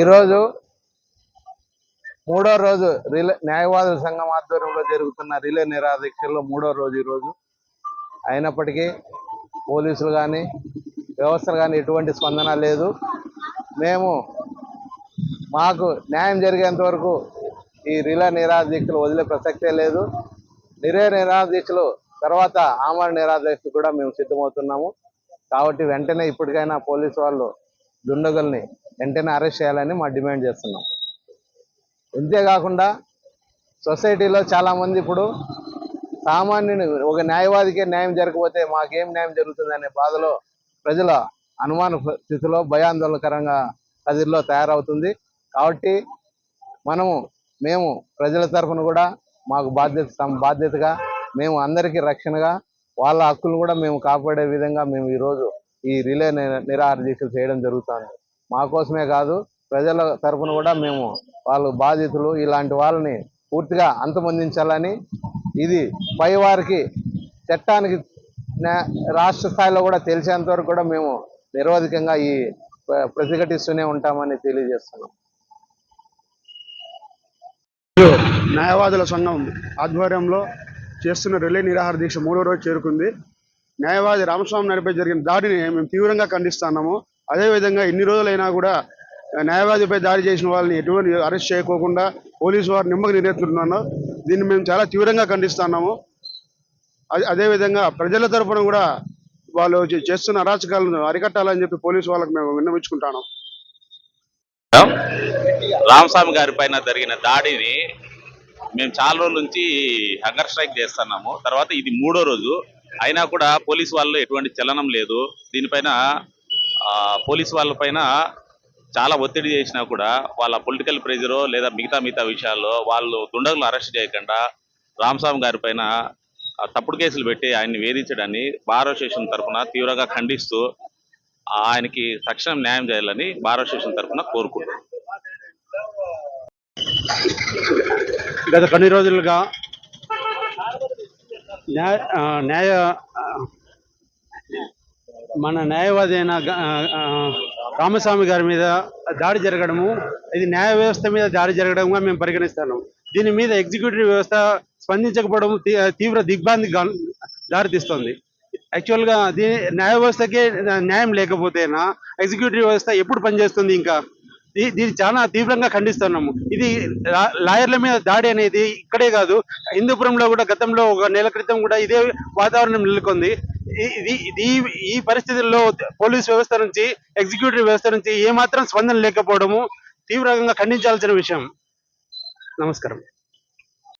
ఈరోజు మూడో రోజు రిలే న్యాయవాదుల సంఘం ఆధ్వర్యంలో జరుగుతున్న రిలే నిరాదీక్షల్లో మూడో రోజు ఈరోజు. అయినప్పటికీ పోలీసులు కానీ వ్యవస్థలు కానీ ఎటువంటి స్పందన లేదు. మేము మాకు న్యాయం జరిగేంత వరకు ఈ రిలే నిరాదీక్షలు వదిలే ప్రసక్తే లేదు. నిరే నిరాదీక్షలు తర్వాత ఆమరణ నిరాదీక్ష కూడా మేము సిద్ధమవుతున్నాము. కాబట్టి వెంటనే ఇప్పటికైనా పోలీసు వాళ్ళు దుండగుల్ని వెంటనే అరెస్ట్ చేయాలని మా డిమాండ్ చేస్తున్నాం. అంతేకాకుండా సొసైటీలో చాలామంది ఇప్పుడు సామాన్యుని ఒక న్యాయవాదికే న్యాయం జరగకపోతే మాకేం న్యాయం జరుగుతుంది అనే బాధలో ప్రజల అనుమాన స్థితిలో భయాందోళనకరంగా కదిరిలో తయారవుతుంది. కాబట్టి మనము మేము ప్రజల తరఫున కూడా మాకు బాధ్యత బాధ్యతగా మేము అందరికీ రక్షణగా వాళ్ళ హక్కులు కూడా మేము కాపాడే విధంగా మేము ఈరోజు ఈ రిలే నిరాహార దీక్షలు చేయడం జరుగుతుంది. మా కోసమే కాదు ప్రజల తరఫున కూడా మేము వాళ్ళు బాధితులు ఇలాంటి వాళ్ళని పూర్తిగా అంతమొందించాలని ఇది పై వారికి చట్టానికి రాష్ట్ర స్థాయిలో కూడా తెలిసేంత వరకు కూడా మేము నిరవధికంగా ఈ ప్రతిఘటిస్తూనే ఉంటామని తెలియజేస్తున్నాం. న్యాయవాదుల సంఘం ఆధ్వర్యంలో చేస్తున్న రిలే నిరాహార దీక్ష మూడో రోజు చేరుకుంది. న్యాయవాది రామస్వామి నాయుడుపై జరిగిన దాడిని మేము తీవ్రంగా ఖండిస్తున్నాము. అదేవిధంగా ఇన్ని రోజులైనా కూడా న్యాయవాదిపై దాడి చేసిన వాళ్ళని ఎటువంటి అరెస్ట్ చేయకోకుండా పోలీసు వారు నిమ్మకు నిరెత్తున్నారు దీన్ని మేము చాలా తీవ్రంగా ఖండిస్తున్నాము. అదే- అదేవిధంగా ప్రజల తరపున కూడా వాళ్ళు చేస్తున్న అరాచకాలను అరికట్టాలని చెప్పి పోలీసు వాళ్ళకి మేము విన్నవించుకుంటాము రామస్వామి గారి పైన జరిగిన దాడిని మేము చాలా రోజుల నుంచి హంగర్ స్ట్రైక్ చేస్తున్నాము. తర్వాత ఇది మూడో రోజు. అయినా కూడా పోలీసు వాళ్ళు ఎటువంటి చలనం లేదు. దీనిపైన ఆ, పోలీసు వాళ్ళ పైన చాలా ఒత్తిడి చేసినా కూడా వాళ్ళ పొలిటికల్ ప్రెజరు లేదా మిగతా మిగతా విషయాల్లో వాళ్ళు దుండగులు అరెస్ట్ చేయకుండా రామస్వామి గారి పైన తప్పుడు కేసులు పెట్టి ఆయన్ని వేధించడాన్ని బార్ అసోసియేషన్ తరఫున తీవ్రంగా ఖండిస్తూ ఆయనకి తక్షణం న్యాయం చేయాలని బార్ అసోసియేషన్ తరఫున కోరుకుంటున్నాం. గత కొన్ని రోజులుగా న్యాయ న్యాయ మన న్యాయవాది అయిన రామస్వామి గారి మీద దాడి జరగడము ఇది న్యాయ వ్యవస్థ మీద దాడి జరగడంగా మేము పరిగణిస్తాము దీని మీద ఎగ్జిక్యూటివ్ వ్యవస్థ స్పందించకపోవడం తీవ్ర దిగ్భ్రాంతి దారితీస్తుంది. యాక్చువల్గా దీని న్యాయ వ్యవస్థకే న్యాయం లేకపోతేనా ఎగ్జిక్యూటివ్ వ్యవస్థ ఎప్పుడు పనిచేస్తుంది ఇంకా? దీన్ని చాలా తీవ్రంగా ఖండిస్తున్నాము. ఇది లా- లాయర్ల మీద దాడి అనేది ఇక్కడే కాదు. హిందూపురంలో కూడా గతంలో ఒక నెల క్రితం కూడా ఇదే వాతావరణం నెలకొంది. ఇది ఇది ఈ పరిస్థితుల్లో పోలీస్ వ్యవస్థ నుంచి ఎగ్జిక్యూటివ్ వ్యవస్థ నుంచి ఏమాత్రం స్పందన లేకపోవడము తీవ్రంగా ఖండించాల్సిన విషయం. నమస్కారం.